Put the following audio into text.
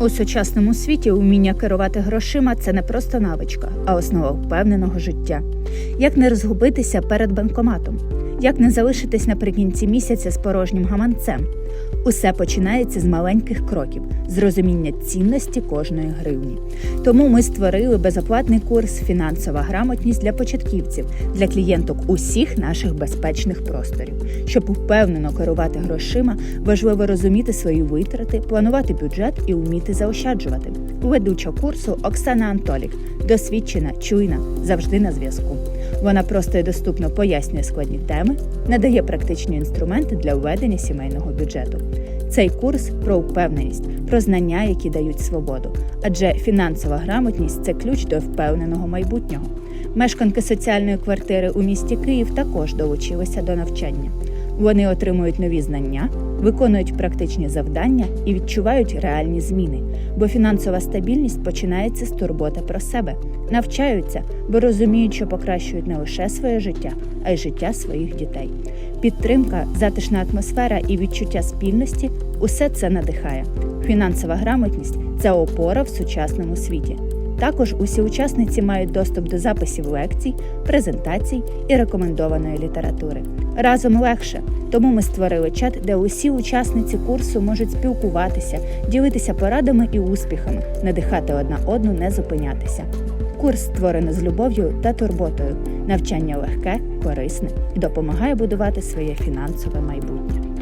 У сучасному світі уміння керувати грошима це не просто навичка, а основа впевненого життя. Як не розгубитися перед банкоматом? Як не залишитись наприкінці місяця з порожнім гаманцем? Усе починається з маленьких кроків, з розуміння цінності кожної гривні. Тому ми створили безоплатний курс Фінансова грамотність для початківців для клієнток усіх наших безпечних просторів. Щоб впевнено керувати грошима, важливо розуміти свої витрати, планувати бюджет і вміти заощаджувати. Ведуча курсу Оксана Антолік, досвідчена, чуйна, завжди на зв'язку. Вона просто і доступно пояснює складні теми, надає практичні інструменти для введення сімейного бюджету. Цей курс про впевненість, про знання, які дають свободу. Адже фінансова грамотність це ключ до впевненого майбутнього. Мешканки соціальної квартири у місті Київ також долучилися до навчання. Вони отримують нові знання, виконують практичні завдання і відчувають реальні зміни, бо фінансова стабільність починається з турботи про себе, навчаються, бо розуміють, що покращують не лише своє життя, а й життя своїх дітей. Підтримка, затишна атмосфера і відчуття спільності усе це надихає. Фінансова грамотність це опора в сучасному світі. Також усі учасниці мають доступ до записів лекцій, презентацій і рекомендованої літератури. Разом легше, тому ми створили чат, де усі учасниці курсу можуть спілкуватися, ділитися порадами і успіхами, надихати одна одну, не зупинятися. Курс створено з любов'ю та турботою. Навчання легке, корисне і допомагає будувати своє фінансове майбутнє.